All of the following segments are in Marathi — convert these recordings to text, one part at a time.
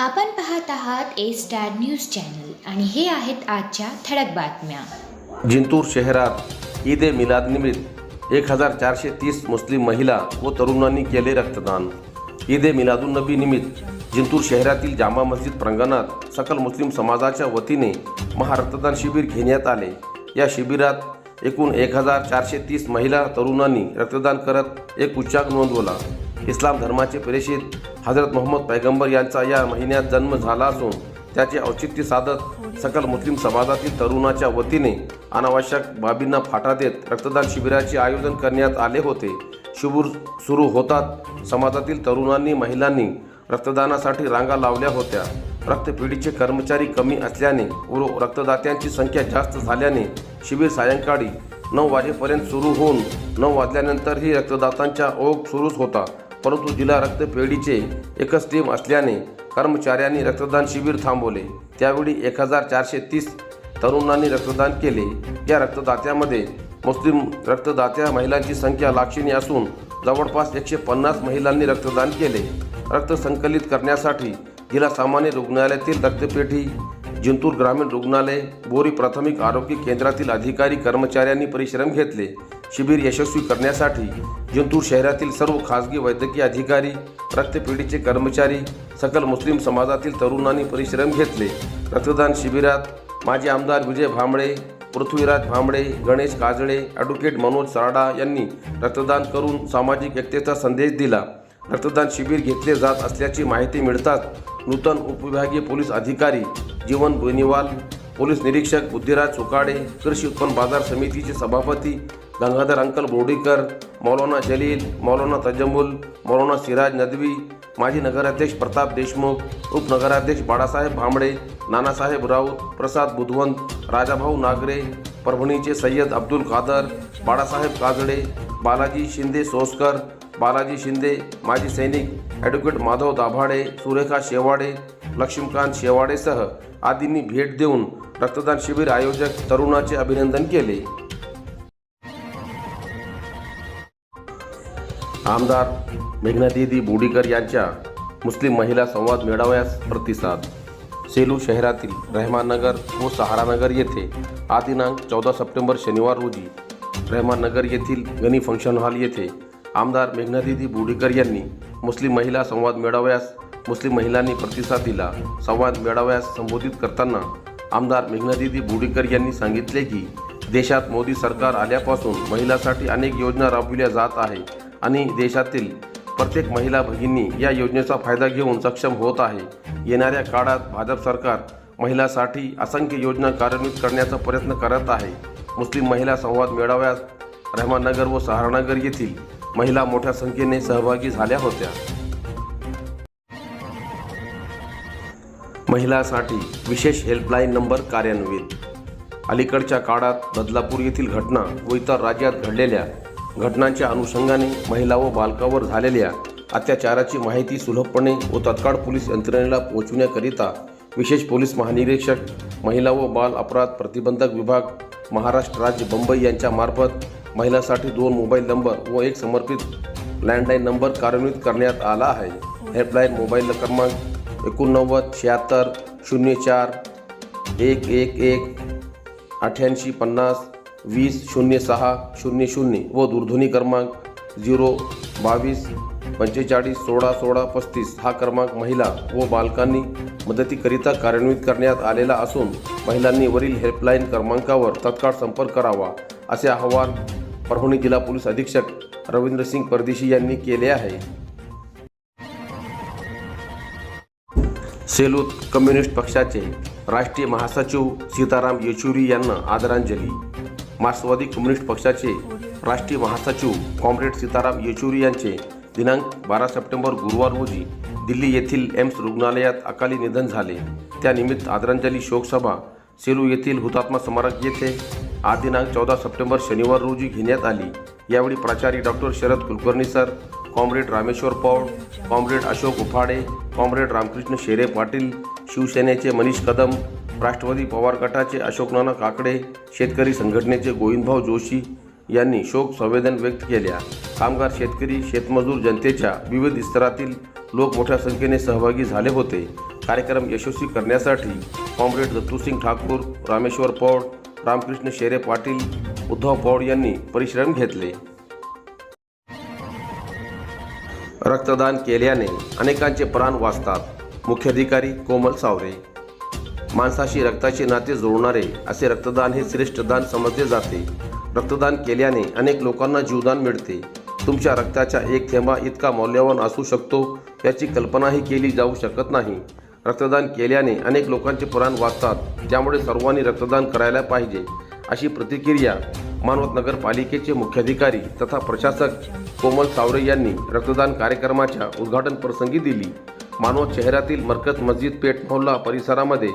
आपण पाहत आहात ए स्टार न्यूज चॅनल आणि हे आहेत आजच्या ठळक बातम्या. जिंतूर शहरात ईद ए मिलादनिमित्त एक हजार चारशे तीस मुस्लिम महिला व तरुणांनी केले रक्तदान. ईद ए मिलादुन्नबी निमित्त जिंतूर शहरातील जामा मस्जिद प्रांगणात सकल मुस्लिम समाजाच्या वतीने महारक्तदान शिबिर घेण्यात आले. या शिबिरात एकूण एक हजार चारशे तीस महिला तरुणांनी रक्तदान करत एक उच्चांक नोंदवला. इस्लाम धर्माचे प्रेषित हजरत मोहम्मद पैगंबर यांचा या महिन्यात जन्म झाला असून त्याचे औचित्य साधत सकल मुस्लिम समाजातील तरुणाच्या वतीने अनावश्यक बाबींना फाटा देत रक्तदान शिबिराचे आयोजन करण्यात आले होते. शिबूर सुरू होतात समाजातील तरुणांनी महिलांनी रक्तदानासाठी रांगा लावल्या होत्या. रक्तपेढीचे कर्मचारी कमी असल्याने व रक्तदात्यांची संख्या जास्त झाल्याने शिबिर सायंकाळी नऊ वाजेपर्यंत सुरू होऊन नऊ वाजल्यानंतरही रक्तदातांचा ओघ सुरूच होता. परंतु जिल्हा रक्तपेढीचे एकच टीम असल्याने कर्मचाऱ्यांनी रक्तदान शिबिर थांबवले. त्यावेळी एक हजार चारशे तीस तरुणांनी रक्तदान केले. या रक्तदात्यामध्ये मुस्लिम रक्तदात्या महिलांची संख्या लाक्षणीय असून जवळपास एकशे पन्नास महिलांनी रक्तदान केले. रक्त संकलित करण्यासाठी जिल्हा सामान्य रुग्णालयातील रक्तपेढी जिंतूर ग्रामीण रुग्णालय बोरी प्राथमिक आरोग्य केंद्रातील अधिकारी कर्मचाऱ्यांनी परिश्रम घेतले. शिबिर यशस्वी करण्यासाठी जिंतूर शहरातील सर्व खासगी वैद्यकीय अधिकारी रक्तपेढीचे कर्मचारी सकल मुस्लिम समाजातील तरुणांनी परिश्रम घेतले. रक्तदान शिबिरात माजी आमदार विजय भांबळे पृथ्वीराज भांबळे गणेश काजळे ॲडव्होकेट मनोज सराडा यांनी रक्तदान करून सामाजिक एकतेचा संदेश दिला. रक्तदान शिबिर घेतले जात असल्याची माहिती मिळताच नूतन उपविभागीय पोलीस अधिकारी जीवन बेनिवाल पोलीस निरीक्षक बुद्धिराज चुकाडे कृषी उत्पन्न बाजार समितीचे सभापती गंगाधर अंकल बोर्डीकर मौलाना जलील मौलाना तजमुल मौलाना सिराज नदवी माजी नगराध्यक्ष प्रताप देशमुख उपनगराध्यक्ष बाळासाहेब भांबळे नानासाहेब राऊत प्रसाद बुधवंत राजाभाऊ नागरे परभणीचे सय्यद अब्दुल कादर बाळासाहेब काजळे बालाजी शिंदे सोसकर बालाजी शिंदे माजी सैनिक ॲडव्होकेट माधव दाभाडे सुरेखा शेवाडे लक्ष्मीकांत शेवाडेसह आदींनी भेट देऊन रक्तदान शिबिर आयोजक तरुणाचे अभिनंदन केले. आमदार मेघनादिदी बोडीकर यांच्या मुस्लिम महिला संवाद मेळाव्यास प्रतिसाद. सेलू शहरातील रहमाननगर व सहारानगर येथे हा दिनांक चौदा सप्टेंबर शनिवार रोजी रहमाननगर येथील गनी फंक्शन हॉल येथे आमदार मेघनादिदी बोडीकर यांनी मुस्लिम महिला संवाद मेळाव्यास मुस्लिम महिलांनी प्रतिसाद दिला. संवाद मेळाव्यास संबोधित करताना आमदार मेघनादिदी बुडीकर यांनी सांगितले की देशात मोदी सरकार आल्यापासून महिलांसाठी अनेक योजना राबविल्या जात आहे आणि देशातील प्रत्येक महिला भगिनी या योजनेचा फायदा घेऊन सक्षम होत आहे. येणाऱ्या काळात भाजप सरकार महिलांसाठी असंख्य योजना कार्यान्वित करण्याचा प्रयत्न करत आहे. मुस्लिम महिला संवाद मेळाव्यात रहमाननगर व सहारानगर येथील महिला मोठ्या संख्येने सहभागी झाल्या होत्या. महिलांसाठी विशेष हेल्पलाईन नंबर कार्यान्वित. अलीकडच्या काळात बदलापूर येथील घटना व इतर राज्यात घडलेल्या घटनांच्या अनुषंगाने महिला व बालकावर झालेल्या अत्याचाराची माहिती सुलभपणे व तत्काळ पोलीस यंत्रणेला पोहोचवण्याकरिता विशेष पोलीस महानिरीक्षक महिला व बाल अपराध प्रतिबंधक विभाग महाराष्ट्र राज्य मुंबई यांच्यामार्फत महिलांसाठी दोन मोबाईल नंबर व एक समर्पित लँडलाईन नंबर कार्यान्वित करण्यात आला आहे. हेल्पलाईन मोबाईल क्रमांक एकोणनव्वद शहात्तर शून्य चार एक एक एक अठ्ठ्याऐंशी पन्नास वीस शून्य सहा शून्य शून्य व दूरध्वनी क्रमांक झिरो बावीस पंचेचाळीस सोळा सोळा पस्तीस हा क्रमांक महिला व बालकांनी मदतीकरिता कार्यान्वित करण्यात आलेला असून महिलांनी वरील हेल्पलाईन क्रमांकावर तत्काळ संपर्क करावा असे आवाहन परभणी जिल्हा पोलीस अधीक्षक रवींद्रसिंग परदेशी यांनी केले आहे. सेलूत कम्युनिस्ट पक्षाचे राष्ट्रीय महासचिव सीताराम येचुरी यांना आदरांजली. मार्क्सवादी कम्युनिस्ट पक्षाचे राष्ट्रीय महासचिव कॉम्रेड सीताराम येचुरी यांचे दिनांक बारा सप्टेंबर गुरुवार रोजी दिल्ली येथील एम्स रुग्णालयात अकाली निधन झाले. त्यानिमित्त आदरांजली शोकसभा सेलू येथील हुतात्मा स्मारक येथे आज दिनांक चौदा सप्टेंबर शनिवार रोजी घेण्यात आली. यावेळी प्राचार्य doctor Sharad Kulkarni sir comrade Rameshwar Paud comrade Ashok Uphade comrade Ramkrishna Shere Patil शिवसेनेचे मनीष कदम राष्ट्रवादी पवार गटाचे अशोकनाना काकडे शेतकरी संघटनेचे गोविंदभाऊ जोशी यांनी शोक संवेदन व्यक्त केल्या. कामगार शेतकरी शेतमजूर जनतेच्या विविध स्तरातील लोक मोठ्या संख्येने सहभागी झाले होते. कार्यक्रम यशस्वी करण्यासाठी कॉम्रेड दत्तूसिंग ठाकूर रामेश्वर पौड रामकृष्ण शेरे पाटील उद्धव पौड यांनी परिश्रम घेतले. रक्तदान केल्याने अनेकांचे प्राण वाचतात. मुख्याधिकारी कोमल सावरे. माणसाशी रक्ताचे नाते जोडणारे असे रक्तदान हे श्रेष्ठ दान समजले जाते. रक्तदान केल्याने अनेक लोकांना जीवदान मिळते. तुमच्या रक्ताच्या एक थेंबा इतका मौल्यवान असू शकतो याची कल्पनाही केली जाऊ शकत नाही. रक्तदान केल्याने अनेक लोकांचे प्राण वाचतात त्यामुळे सर्वांनी रक्तदान करायला पाहिजे अशी प्रतिक्रिया मानवत नगरपालिकेचे मुख्याधिकारी तथा प्रशासक कोमल सावरे यांनी रक्तदान कार्यक्रमाच्या उद्घाटन प्रसंगी दिली. मानवत शहरातील मरकज मस्जिद पेठ मोहल्ला परिसरामध्ये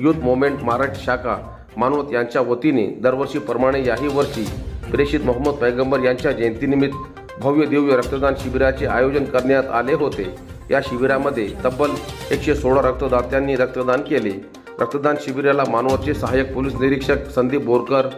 युथ मोमेंट महाराष्ट्र शाखा मानवत यांच्या वतीने दरवर्षीप्रमाणे याही वर्षी प्रेषित मोहम्मद पैगंबर यांच्या जयंतीनिमित्त भव्य दिव्य रक्तदान शिबिराचे आयोजन करण्यात आले होते. या शिबिरामध्ये तब्बल एकशे सोळा रक्तदात्यांनी रक्तदान केले. रक्तदान शिबिराला मानवतचे सहाय्यक पोलीस निरीक्षक संदीप बोरकर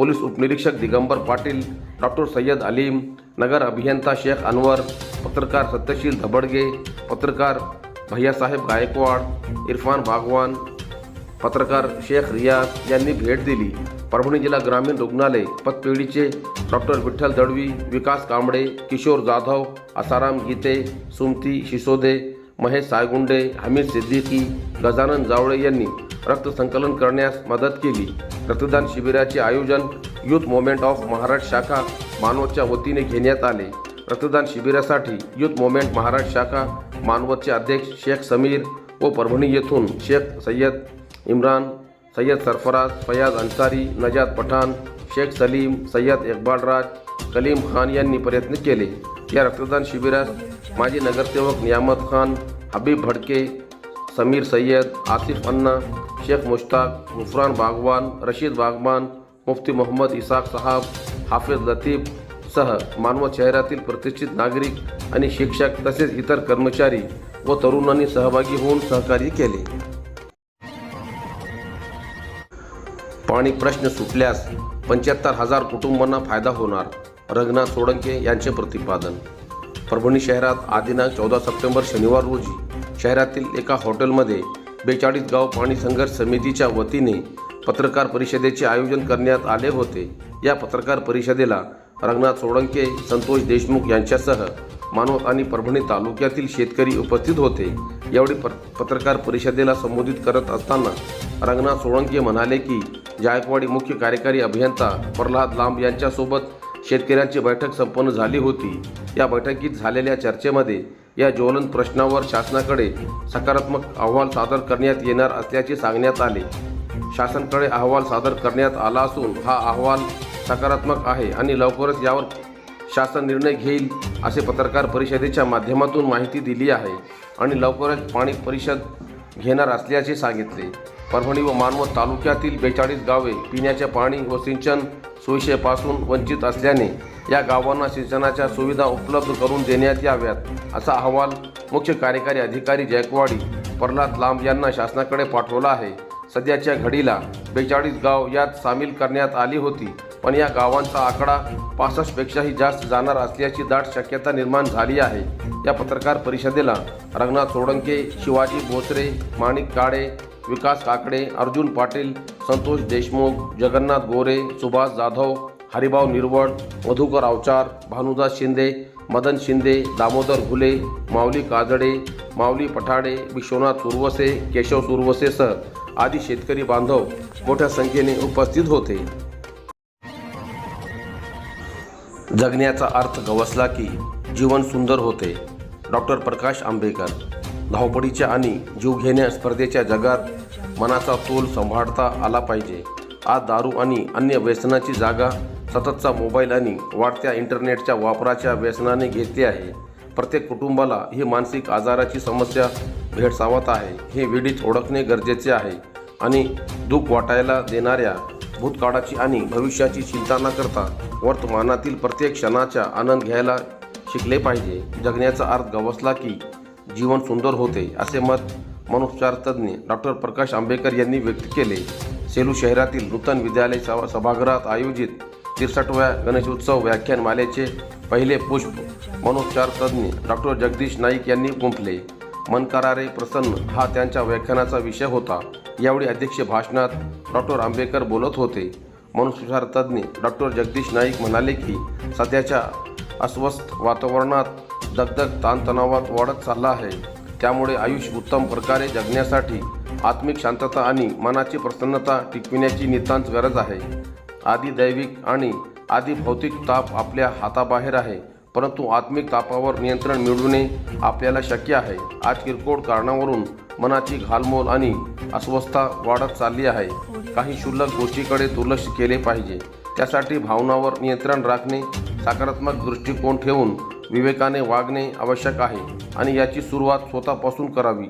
पोलीस उपनिरीक्षक दिगंबर पाटील डॉक्टर सय्यद अलीम नगर अभियंता शेख अनवर पत्रकार सत्यशील धबडगे पत्रकार भैयासाहेब गायकवाड इरफान भागवान पत्रकार शेख रियाज यांनी भेट दिली. परभणी जिल्हा ग्रामीण रुग्णालय पतपेढीचे डॉक्टर विठ्ठल दळवी विकास कांबळे किशोर जाधव आसाराम गीते सुमती शिसोदे महेश सायगुंडे हमीद सिद्दीकी गजानन जावळे यांनी रक्तसंकलन करण्यास मदत केली. रक्तदान शिबिराचे आयोजन युथ मोमेंट ऑफ महाराष्ट्र शाखा मानवतच्या वतीने घेण्यात आले. रक्तदान शिबिरासाठी युथ मोमेंट महाराष्ट्र शाखा मानवतचे अध्यक्ष शेख समीर व परभणी येथून शेख सय्यद इम्रान सय्यद सरफराज फयाज अन्सारी नजाद पठाण शेख सलीम सय्यद इक्बालराज कलीम खान यांनी प्रयत्न केले. या रक्तदान शिबिरात माजी नगरसेवक नियामत खान हबीब भडके समीर सय्यद आसिफ अन्ना शेख मुश्ताक गुफरान बागवान रशीद बागवान मुफ्ती मोहम्मद इसाक साहब हाफिज लतीफ सह मानवत शहरातील प्रतिष्ठित नागरिक आणि शिक्षक तसेच इतर कर्मचारी व तरुणांनी सहभागी होऊन सहकार्य केले. पाणी प्रश्न सुटल्यास पंच्याहत्तर हजार कुटुंबांना फायदा होणार रघुनाथ सोळंके यांचे प्रतिपादन परभणी शहरात आदिनांक चौदा सप्टेंबर शनिवार रोजी शहरातील एका हॉटेलमध्ये बेचाळीस गाव पाणी संघर्ष समितीच्या वतीने पत्रकार परिषदेचे आयोजन करण्यात आले होते. या पत्रकार परिषदेला रंगनाथ सोळंके संतोष देशमुख यांच्यासह मानवत आणि परभणी तालुक्यातील शेतकरी उपस्थित होते. यावेळी प पत्रकार परिषदेला संबोधित करत असताना रंगनाथ सोळंके म्हणाले की जायकवाडी मुख्य कार्यकारी अभियंता प्रल्हाद लांब यांच्यासोबत शेतकऱ्यांची बैठक संपन्न झाली होती. या बैठकीत झालेल्या चर्चेमध्ये या ज्वलन प्रश्नावर शासनाकडे सकारात्मक अहवाल सादर करण्यात येणार असल्याचे सांगण्यात आले. शासनाकडे अहवाल सादर करण्यात आला असून हा अहवाल सकारात्मक आहे आणि लवकरच यावर शासन निर्णय घेईल असे पत्रकार परिषदेच्या माध्यमातून माहिती दिली आहे आणि लवकरच पाणी परिषद घेणार असल्याचे सांगितले. परभणी व मानवत तालुक्यातील बेचाळीस गावे पिण्याचे पाणी व सिंचन सोयीशेपासून वंचित असल्याने या गावांना सिंचनाच्या सुविधा उपलब्ध करून देण्यात याव्यात असा अहवाल मुख्य कार्यकारी अधिकारी जयकवाडी प्रल्हाद लांब यांना शासनाकडे पाठवला आहे. सध्याच्या घडीला बेचाळीस गाव यात सामील करण्यात आली होती पण या गावांचा आकडा पासष्टपेक्षाही जास्त जाणार असल्याची दाट शक्यता निर्माण झाली आहे. या पत्रकार परिषदेला रंगनाथ सोडंके शिवाजी भोसरे माणिक काळे विकास काकडे अर्जुन पाटील संतोष देशमुख जगन्नाथ गोरे सुभाष जाधव हरिभाऊ निर्वड मधुकर अवचार भानुदास शिंदे मदन शिंदे दामोदर घुले माऊली काजडे माऊली पठाडे विश्वनाथ सुरवसे केशव सुरवसेसह आदी शेतकरी बांधव मोठ्या संख्येने उपस्थित होते. जगण्याचा अर्थ गवसला की जीवन सुंदर होते. डॉक्टर प्रकाश आंबेकर धावपळीच्या आणि जीवघेण्या स्पर्धेच्या जगात मनाचा तोल सांभाळता आला पाहिजे. आज दारू आणि अन्य व्यसनाची जागा सततचा मोबाईल आणि वाढत्या इंटरनेटच्या वापराच्या व्यसनाने घेतली आहे. प्रत्येक कुटुंबाला ही मानसिक आजाराची समस्या भेडसावत आहे. हे वेळीच ओळखणे गरजेचे आहे आणि दुःख वाटायला देणाऱ्या भूतकाळाची आणि भविष्याची चिंता न करता वर्तमानातील प्रत्येक क्षणाचा आनंद घ्यायला शिकले पाहिजे. जगण्याचा अर्थ गवसला की जीवन सुंदर होते असे मत मनोपचारतज्ञ डॉक्टर प्रकाश आंबेकर यांनी व्यक्त केले. सेलू शहरातील नूतन विद्यालय सभा सभागृहात आयोजित तिरसठव्या गणेशोत्सव व्याख्यानमालेचे पहिले पुष्प मनोपचार तज्ज्ञ डॉक्टर जगदीश नाईक यांनी गुंफले. मनकारारे प्रसन्न हा त्यांच्या व्याख्यानाचा विषय होता. यावेळी अध्यक्ष भाषणात डॉक्टर आंबेडकर बोलत होते. मनुष्यविहार तज्ज्ञ डॉक्टर जगदीश नाईक म्हणाले की सध्याच्या अस्वस्थ वातावरणात दगदग ताणतणावात वाढत चालला आहे. त्यामुळे आयुष्य उत्तम प्रकारे जगण्यासाठी आत्मिक शांतता आणि मनाची प्रसन्नता टिकविण्याची नितांत गरज आहे. आधी दैविक आणि आधी भौतिक ताप आपल्या हाताबाहेर आहे परंतु आत्मिक तापावर नियंत्रण मिळवणे आपल्याला शक्य आहे. आज किरकोळ कारणावरून मनाची घालमोल आणि अस्वस्थता वाढत चालली आहे. काही क्षुल्लक गोष्टीकडे दुर्लक्ष केले पाहिजे. त्यासाठी भावनावर नियंत्रण राखणे सकारात्मक दृष्टिकोन ठेवून विवेकाने वागणे आवश्यक आहे आणि याची सुरुवात स्वतःपासून करावी.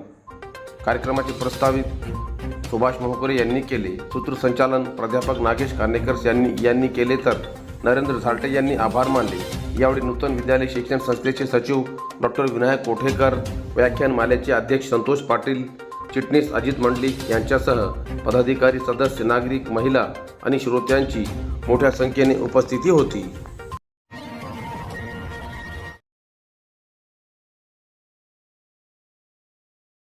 कार्यक्रमाचे प्रस्तावित सुभाष मोहकरे यांनी केले. सूत्रसंचालन प्राध्यापक नागेश कानेकर यांनी यांनी केले तर नरेंद्र झालटे यांनी आभार मानले. यावेळी नूतन विद्यालय शिक्षण संस्थेचे सचिव डॉक्टर विनायक कोठेकर व्याख्यानमालेचे अध्यक्ष संतोष पाटील चिटणीस अजित मंडलिक यांच्यासह पदाधिकारी सदस्य नागरिक महिला आणि श्रोत्यांची मोठ्या संख्येने उपस्थिती होती.